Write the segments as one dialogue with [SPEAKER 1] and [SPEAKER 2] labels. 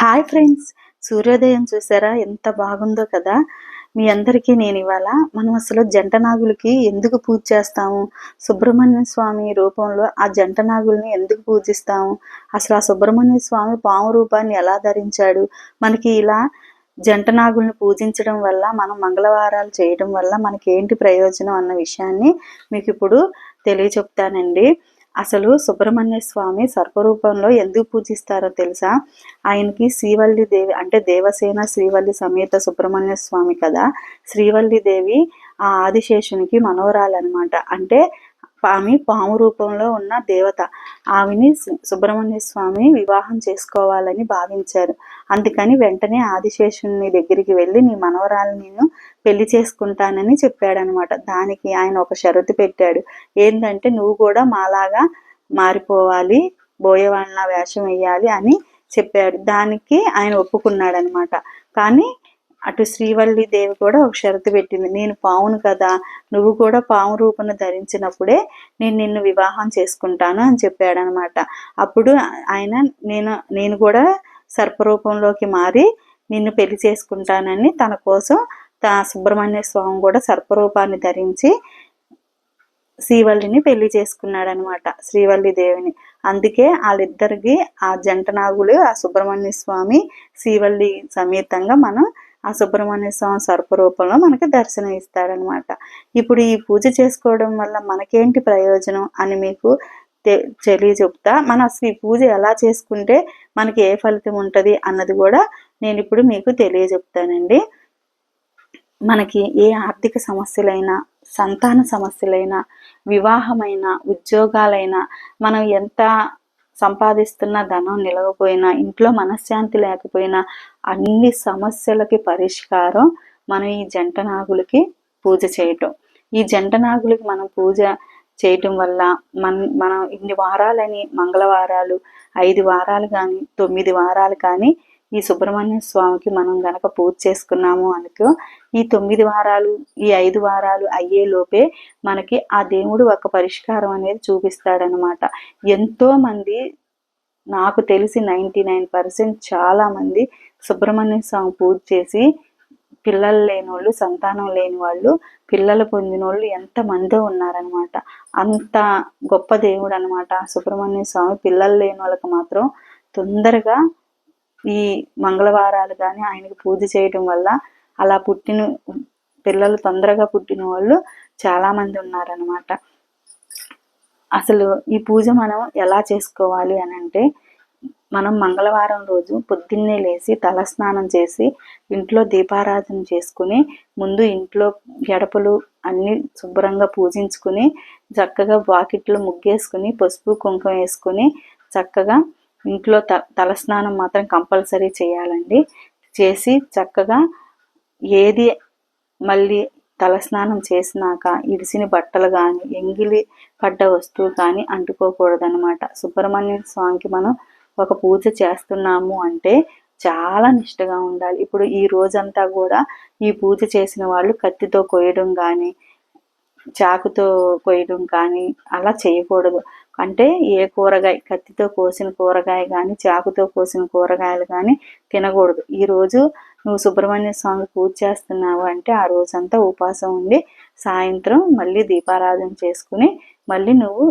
[SPEAKER 1] Hi friends. సూర్యోదయం చూసారా? ఎంత బాగుందో కదా? మీ అందరికీ నేను ఇవాళ మనం అసలు జంట నాగులకి ఎందుకు పూజ చేస్తాము? సుబ్రహ్మణ్య స్వామి రూపంలో ఆ జంట నాగుల్ని ఎందుకు పూజిస్తాము? అసలు ఆ సుబ్రహ్మణ్య స్వామి పాము రూపాన్ని ఎలా ధరించాడు? మనకి ఇలా జంట నాగుల్ని పూజించడం వల్ల మనం మంగళవారాలు చేయడం వల్ల మనకి ఏంటి ప్రయోజనం అన్న విషయాన్ని మీకు ఇప్పుడు తెలియచెప్తానండి. అసలు సుబ్రహ్మణ్య స్వామి సర్పరూపంలో ఎందుకు పూజిస్తారో తెలుసా? ఆయనకి శ్రీవల్లి దేవి అంటే దేవసేన శ్రీవల్లి సమేత సుబ్రహ్మణ్య స్వామి కదా. శ్రీవల్లి దేవి ఆ ఆదిశేషునికి మనోరాలన్నమాట అంటే ఆమె పాము రూపంలో ఉన్న దేవత. ఆమెని సుబ్రహ్మణ్య స్వామి వివాహం చేసుకోవాలని భావించారు. అందుకని వెంటనే ఆదిశేషుని దగ్గరికి వెళ్ళి నీ మనవరాలు నేను పెళ్ళి చేసుకుంటానని చెప్పాడనమాట. దానికి ఆయన ఒక షరతు పెట్టాడు. ఏంటంటే నువ్వు కూడా మాలాగా మారిపోవాలి బోయవాళ్ళ వేషం వేయాలి అని చెప్పాడు. దానికి ఆయన ఒప్పుకున్నాడు అనమాట కానీ అటు శ్రీవల్లి దేవి కూడా ఒక షరతు పెట్టింది. నేను పావును కదా నువ్వు కూడా పాము రూపను ధరించినప్పుడే నేను నిన్ను వివాహం చేసుకుంటాను అని చెప్పాడు అనమాట అప్పుడు ఆయన నేను నేను కూడా సర్పరూపంలోకి మారి నిన్ను పెళ్ళి చేసుకుంటానని తన కోసం తా సుబ్రహ్మణ్య స్వామి కూడా సర్పరూపాన్ని ధరించి శ్రీవల్లిని పెళ్ళి చేసుకున్నాడు అనమాట శ్రీవల్లి దేవిని. అందుకే వాళ్ళిద్దరికి ఆ జంట నాగులు ఆ సుబ్రహ్మణ్య స్వామి శ్రీవల్లి సమేతంగా మనం ఆ సుబ్రహ్మణ్య స్వామి సర్పరూపంలో మనకి దర్శనం ఇస్తాడనమాట. ఇప్పుడు ఈ పూజ చేసుకోవడం వల్ల మనకేంటి ప్రయోజనం అని మీకు తె- తెలియ చెప్తా మన అసలు ఈ పూజ ఎలా చేసుకుంటే మనకి ఏ ఫలితం ఉంటుంది అన్నది కూడా నేను ఇప్పుడు మీకు తెలియజెప్తానండి మనకి ఏ ఆర్థిక సమస్యలైనా సంతాన సమస్యలైనా వివాహమైన ఉద్యోగాలైనా మనం ఎంత సంపాదిస్తున్న ధనం నిలవపోయినా ఇంట్లో మనశ్శాంతి లేకపోయినా అన్ని సమస్యలకి పరిష్కారం మనం ఈ జంట నాగులకి పూజ చేయటం. ఈ జంట నాగులకి మనం పూజ చేయటం వల్ల మన మనం ఇన్ని వారాలని మంగళవారాలు ఐదు వారాలు కానీ తొమ్మిది వారాలు కానీ ఈ సుబ్రహ్మణ్య స్వామికి మనం గనక పూజ చేసుకున్నాము అనుకో ఈ తొమ్మిది వారాలు ఈ ఐదు వారాలు అయ్యే లోపే మనకి ఆ దేవుడు ఒక పరిష్కారం అనేది చూపిస్తాడనమాట ఎంతో మంది నాకు తెలిసి నైంటీ నైన్ పర్సెంట్ చాలా మంది సుబ్రహ్మణ్య స్వామి పూజ చేసి పిల్లలు లేని వాళ్ళు సంతానం లేని వాళ్ళు పిల్లలు పొందిన వాళ్ళు ఎంతమందో ఉన్నారనమాట అంత గొప్ప దేవుడు అనమాట సుబ్రహ్మణ్య స్వామి. పిల్లలు లేని వాళ్ళకి మాత్రం తొందరగా ఈ మంగళవారాలు కానీ ఆయనకి పూజ చేయటం వల్ల అలా పుట్టిన పిల్లలు తొందరగా పుట్టిన వాళ్ళు చాలామంది ఉన్నారనమాట అసలు ఈ పూజ మనం ఎలా చేసుకోవాలి అని అంటే మనం మంగళవారం రోజు పొద్దున్నే లేచి తలస్నానం చేసి ఇంట్లో దీపారాధన చేసుకుని ముందు ఇంట్లో గడపలు అన్ని శుభ్రంగా పూజించుకుని చక్కగా వాకిట్లో ముగ్గేసుకుని పసుపు కుంకుమ వేసుకుని చక్కగా ఇంట్లో త తలస్నానం మాత్రం కంపల్సరీ చేయాలండి. చేసి చక్కగా ఏది మళ్ళీ తలస్నానం చేసినాక ఇడిసిన బట్టలు కానీ ఎంగిలి పడ్డ వస్తువు కానీ అంటుకోకూడదనమాట సుబ్రహ్మణ్య స్వామికి మనం ఒక పూజ చేస్తున్నాము అంటే చాలా నిష్టగా ఉండాలి. ఇప్పుడు ఈ రోజంతా కూడా ఈ పూజ చేసిన వాళ్ళు కత్తితో కొయ్యడం కానీ చాకుతో కొయ్యడం కానీ అలా చేయకూడదు. అంటే ఏ కూరగాయ కత్తితో కోసిన కూరగాయ కానీ చాకుతో కోసిన కూరగాయలు కానీ తినకూడదు. ఈ రోజు నువ్వు సుబ్రహ్మణ్య స్వామి పూజ చేస్తున్నావు అంటే ఆ రోజంతా ఉపాసం ఉండి సాయంత్రం మళ్ళీ దీపారాధన చేసుకుని మళ్ళీ నువ్వు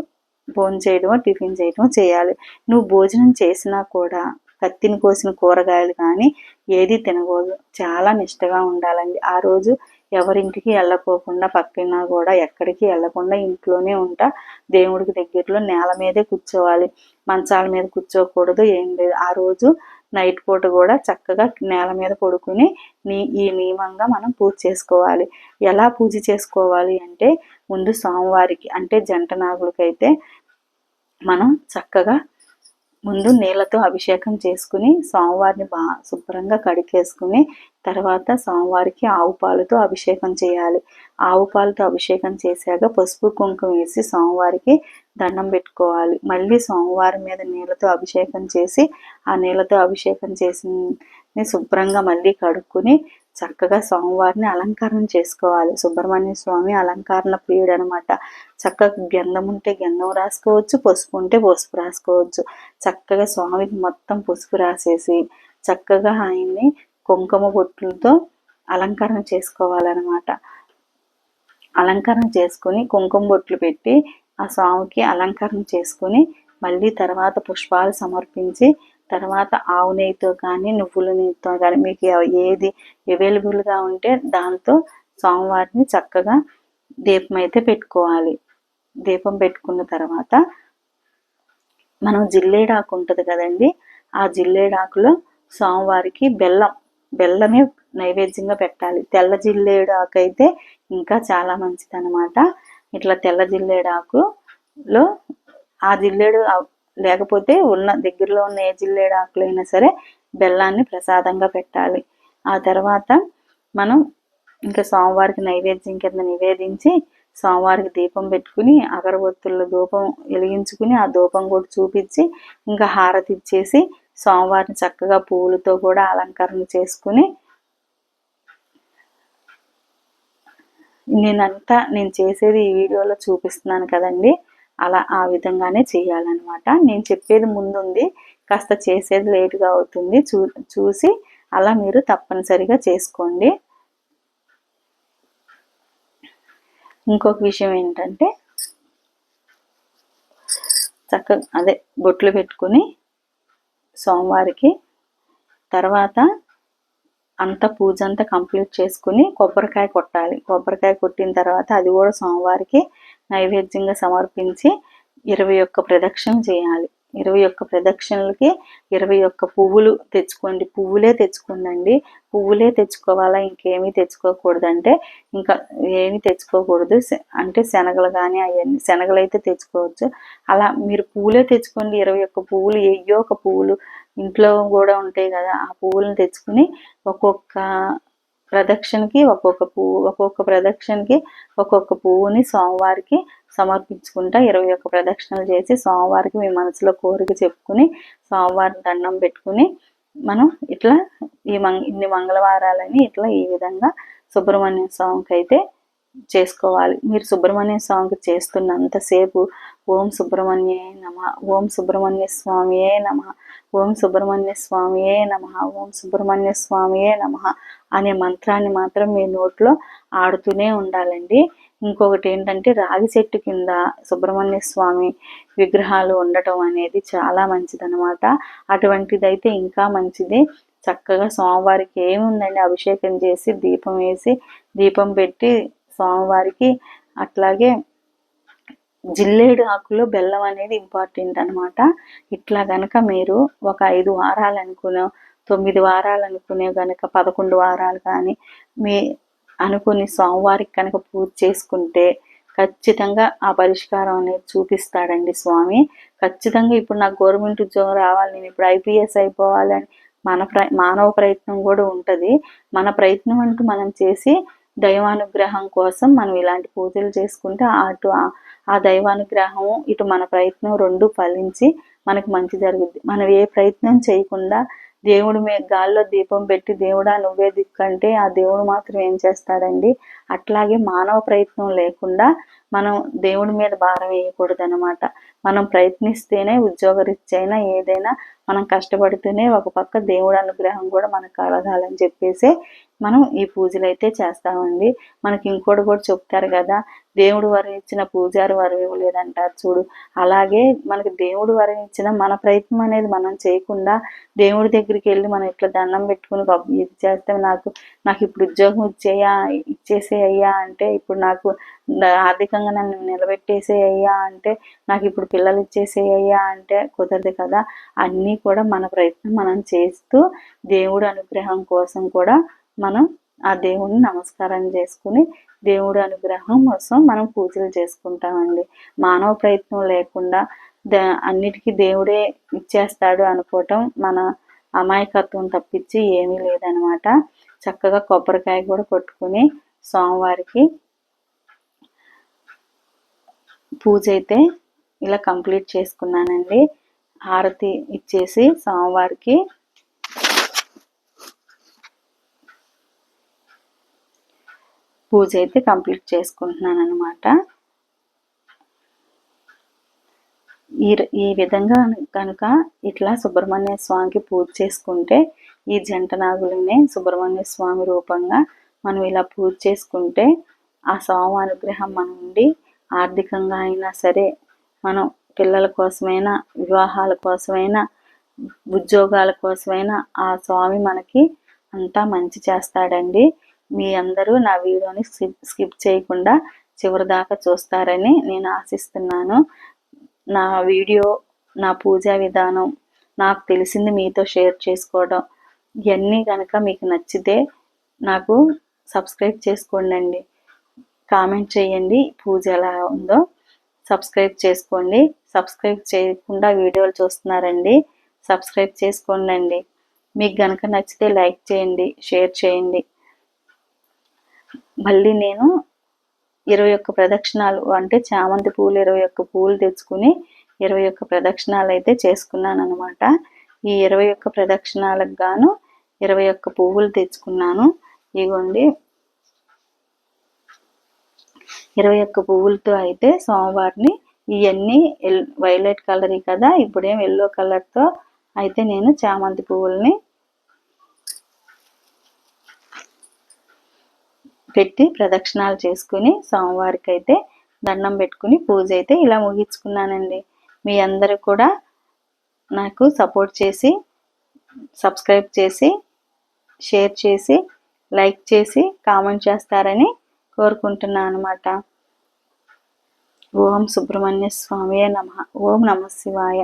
[SPEAKER 1] భోజనం చేయడమో టిఫిన్ చేయడమో చేయాలి. నువ్వు భోజనం చేసినా కూడా కత్తిని కోసిన కూరగాయలు కానీ ఏది తినకూడదు. చాలా నిష్టగా ఉండాలండి. ఆ రోజు ఎవరింటికి వెళ్ళకోకుండా పక్కన కూడా ఎక్కడికి వెళ్ళకుండా ఇంట్లోనే ఉంటా. దేవుడికి దగ్గరలో నేల మీదే కూర్చోవాలి. మంచాల మీద కూర్చోకూడదు ఏం లేదు. ఆ రోజు నైట్ పూట కూడా చక్కగా నేల మీద పడుకుని నీ ఈ నియమంగా మనం పూజ చేసుకోవాలి. ఎలా పూజ చేసుకోవాలి అంటే ముందు సోమవారికి అంటే జంట నాగులకైతే మనం చక్కగా ముందు నీళ్ళతో అభిషేకం చేసుకుని స్వామివారిని బాగా శుభ్రంగా కడిగేసుకుని తర్వాత స్వామివారికి ఆవు పాలతో అభిషేకం చేయాలి. ఆవు పాలతో అభిషేకం చేశాక పసుపు కుంకుమ వేసి స్వామివారికి దండం పెట్టుకోవాలి. మళ్ళీ స్వామివారి మీద నీళ్ళతో అభిషేకం చేసి ఆ నీళ్ళతో అభిషేకం చేసి శుభ్రంగా మళ్ళీ కడుక్కుని చక్కగా స్వామివారిని అలంకరణ చేసుకోవాలి. సుబ్రహ్మణ్య స్వామి అలంకరణ ప్రియుడు అనమాట చక్కగా గంధం ఉంటే గంధం రాసుకోవచ్చు పసుపు ఉంటే పసుపు రాసుకోవచ్చు. చక్కగా స్వామికి మొత్తం పసుపు రాసేసి చక్కగా ఆయన్ని కుంకుమ బొట్లతో అలంకరణ చేసుకోవాలన్నమాట. అలంకరణ చేసుకుని కుంకుమ బొట్లు పెట్టి ఆ స్వామికి అలంకరణ చేసుకుని మళ్ళీ తర్వాత పుష్పాలు సమర్పించి తర్వాత ఆవు నెయ్యితో కానీ నువ్వుల నెయ్యితో కానీ మీకు ఏది అవైలబుల్గా ఉంటే దాంతో స్వామివారిని చక్కగా దీపం అయితే పెట్టుకోవాలి. దీపం పెట్టుకున్న తర్వాత మనం జిల్లేడాకు ఉంటుంది కదండి ఆ జిల్లేడాకులో స్వామివారికి బెల్లం బెల్లమే నైవేద్యంగా పెట్టాలి. తెల్ల జిల్లేడాకు అయితే ఇంకా చాలా మంచిది అనమాట ఇట్లా తెల్ల జిల్లేడాకులో ఆ జిల్లేడు లేకపోతే ఉన్న దగ్గరలో ఉన్న ఏ జిల్లేడు ఆకులైనా సరే బెల్లాన్ని ప్రసాదంగా పెట్టాలి. ఆ తర్వాత మనం ఇంకా సోమవారికి నైవేద్యం కింద నివేదించి సోమవారికి దీపం పెట్టుకుని అగరబత్తుల్లో ధూపం వెలిగించుకుని ఆ ధూపం కూడా చూపించి ఇంకా హారతి ఇచ్చేసి సోమవారిని చక్కగా పువ్వులతో కూడా అలంకరణ చేసుకుని నేనంతా నేను చేసేది ఈ వీడియోలో చూపిస్తున్నాను కదండి. అలా ఆ విధంగానే చేయాలన్నమాట. నేను చెప్పేది ముందుంది. కాస్త చేసేది లేటుగా అవుతుంది. చూ చూసి అలా మీరు తప్పనిసరిగా చేసుకోండి. ఇంకొక విషయం ఏంటంటే చక్కగా అదే బొట్లు పెట్టుకుని సోమవారికి తర్వాత అంత పూజ అంతా కంప్లీట్ చేసుకుని కొబ్బరికాయ కొట్టాలి. కొబ్బరికాయ కొట్టిన తర్వాత అది కూడా సోమవారికి నైవేద్యంగా సమర్పించి ఇరవై ఒక్క ప్రదక్షిణ చేయాలి. ఇరవై ఒక్క ప్రదక్షిణలకి ఇరవై ఒక్క పువ్వులు తెచ్చుకోండి. పువ్వులే తెచ్చుకోండి పువ్వులే తెచ్చుకోవాలా? ఇంకేమీ తెచ్చుకోకూడదంటే ఇంకా ఏమీ తెచ్చుకోకూడదు. అంటే శనగలు కానీ అవన్నీ శనగలు అయితే తెచ్చుకోవచ్చు. అలా మీరు పువ్వులే తెచ్చుకోండి. ఇరవై ఒక్క పువ్వులు ఏయో ఒక పువ్వులు ఇంట్లో కూడా ఉంటాయి కదా ఆ పువ్వులను తెచ్చుకుని ఒక్కొక్క ప్రదక్షిణకి ఒక్కొక్క పువ్వు ఒక్కొక్క ప్రదక్షిణకి ఒక్కొక్క పువ్వుని సోమవారికి సమర్పించుకుంటా ఇరవై ఒక్క ప్రదక్షిణలు చేసి సోమవారికి మీ మనసులో కోరిక చెప్పుకుని సోమవారం దండం పెట్టుకుని మనం ఇట్లా ఈ మంగ ఇన్ని మంగళవారాలని ఇట్లా ఈ విధంగా సుబ్రహ్మణ్య స్వామికి అయితే చేసుకోవాలి. మీరు సుబ్రహ్మణ్య స్వామికి చేస్తున్నంతసేపు ఓం సుబ్రహ్మణ్యే నమ ఓం సుబ్రహ్మణ్య స్వామియే నమ ఓం సుబ్రహ్మణ్య స్వామియే నమ ఓం సుబ్రహ్మణ్య స్వామియే నమ అనే మంత్రాన్ని మాత్రం మీ నోట్లో ఆడుతూనే ఉండాలండి. ఇంకొకటి ఏంటంటే రాగి చెట్టు కింద సుబ్రహ్మణ్య స్వామి విగ్రహాలు ఉండటం అనేది చాలా మంచిదనమాట అటువంటిదైతే ఇంకా మంచిది. చక్కగా స్వామివారికి ఏముందండి? అభిషేకం చేసి దీపం వేసి దీపం పెట్టి స్వామివారికి అట్లాగే జిల్లేడు ఆకులో బెల్లం అనేది ఇంపార్టెంట్ అనమాట ఇట్లా గనక మీరు ఒక ఐదు వారాలు అనుకునే తొమ్మిది వారాలు అనుకునే కనుక పదకొండు వారాలు కానీ మీ అనుకుని స్వామివారికి కనుక పూజ చేసుకుంటే ఖచ్చితంగా ఆ పరిష్కారం అనేది చూపిస్తాడండి స్వామి. ఖచ్చితంగా ఇప్పుడు నాకు గవర్నమెంట్ ఉద్యోగం రావాలి నేను ఇప్పుడు ఐపీఎస్ అయిపోవాలని మన ప్ర మానవ ప్రయత్నం కూడా ఉంటుంది. మన ప్రయత్నం అంటూ మనం చేసి దైవానుగ్రహం కోసం మనం ఇలాంటి పూజలు చేసుకుంటే అటు ఆ దైవానుగ్రహం ఇటు మన ప్రయత్నం రెండు ఫలించి మనకు మంచి జరుగుద్ది. మనం ఏ ప్రయత్నం చేయకుండా దేవుడి మీద గాల్లో దీపం పెట్టి దేవుడా నువ్వే దిక్కంటే ఆ దేవుడు మాత్రం ఏం చేస్తాడండి? అట్లాగే మానవ ప్రయత్నం లేకుండా మనం దేవుడి మీద భారం వేయకూడదు అనమాట మనం ప్రయత్నిస్తేనే ఉద్యోగరీత్యైనా ఏదైనా మనం కష్టపడితేనే ఒక పక్క దేవుడు అనుగ్రహం కూడా మనకు కలగాలని చెప్పేసి మనం ఈ పూజలు అయితే చేస్తామండి. మనకి ఇంకోటి కూడా చెప్తారు కదా దేవుడు వరం ఇచ్చిన పూజారి వరం ఇవ్వలేదంటారు చూడు. అలాగే మనకి దేవుడు వరం ఇచ్చిన మన ప్రయత్నం అనేది మనం చేయకుండా దేవుడి దగ్గరికి వెళ్ళి మనం ఇట్లా దండం పెట్టుకుని ఇది చేస్తే నాకు నాకు ఇప్పుడు ఉద్యోగం ఇచ్చేయా ఇచ్చేసే అయ్యా అంటే ఇప్పుడు నాకు ఆర్థికంగా నన్ను నిలబెట్టేసే అయ్యా అంటే నాకు ఇప్పుడు పిల్లలు ఇచ్చేసే అయ్యా అంటే కుదరదు కదా. అన్నీ కూడా మన ప్రయత్నం మనం చేస్తూ దేవుడు అనుగ్రహం కోసం కూడా మనం ఆ దేవుడిని నమస్కారం చేసుకుని దేవుడి అనుగ్రహం కోసం మనం పూజలు చేసుకుంటామండి. మానవ ప్రయత్నం లేకుండా అన్నిటికీ దేవుడే ఇచ్చేస్తాడు అనుకోవటం మన అమాయకత్వం తప్పించి ఏమీ లేదనమాట. చక్కగా కొబ్బరికాయ కూడా కొట్టుకుని సోమవారికి పూజ అయితే ఇలా కంప్లీట్ చేసుకున్నానండి. హారతి ఇచ్చేసి సోమవారికి పూజ అయితే కంప్లీట్ చేసుకుంటున్నాను అనమాట ఈ ఈ విధంగా కనుక ఇట్లా సుబ్రహ్మణ్య స్వామికి పూజ చేసుకుంటే ఈ జంట నాగులనే సుబ్రహ్మణ్య స్వామి రూపంగా మనం ఇలా పూజ చేసుకుంటే ఆ స్వామి అనుగ్రహం మన ఉండి ఆర్థికంగా అయినా సరే మనం పిల్లల కోసమైనా వివాహాల కోసమైనా ఉద్యోగాల కోసమైనా ఆ స్వామి మనకి అంతా మంచి చేస్తాడండి. మీ అందరూ నా వీడియోని స్కిప్ చేయకుండా చివరి దాకా చూస్తారని నేను ఆశిస్తున్నాను. నా వీడియో నా పూజా విధానం నాకు తెలిసింది మీతో షేర్ చేసుకోవడం. ఇవన్నీ కనుక మీకు నచ్చితే నాకు సబ్స్క్రైబ్ చేసుకోండి కామెంట్ చేయండి పూజ ఎలా ఉందో. సబ్స్క్రైబ్ చేసుకోండి. సబ్స్క్రైబ్ చేయకుండా వీడియోలు చూస్తున్నారండి. సబ్స్క్రైబ్ చేసుకోండి మీకు కనుక నచ్చితే లైక్ చేయండి షేర్ చేయండి. మళ్ళీ నేను ఇరవై ఒక్క ప్రదక్షిణాలు అంటే చామంతి పూలు ఇరవై ఒక్క పూలు తెచ్చుకుని ఇరవై ఒక్క ప్రదక్షిణాలు అయితే చేసుకున్నాను అనమాట ఈ ఇరవై ఒక్క ప్రదక్షిణాలకు గాను ఇరవై ఒక్క పువ్వులు తెచ్చుకున్నాను. ఇగోండి. ఇరవై ఒక్క పువ్వులతో అయితే సోమవారిని ఇవన్నీ ఎల్ వైలెట్ కలర్ కదా ఇప్పుడేం ఎల్లో కలర్తో అయితే నేను చామంతి పువ్వుల్ని పెట్టి ప్రదక్షిణాలు చేసుకుని సోమవారికి అయితే దండం పెట్టుకుని పూజ అయితే ఇలా ముగించుకున్నానండి. మీ అందరూ కూడా నాకు సపోర్ట్ చేసి సబ్స్క్రైబ్ చేసి షేర్ చేసి లైక్ చేసి కామెంట్ చేస్తారని కోరుకుంటున్నాను అనమాట ఓం సుబ్రహ్మణ్య స్వామి నమ. ఓం నమ శివాయ.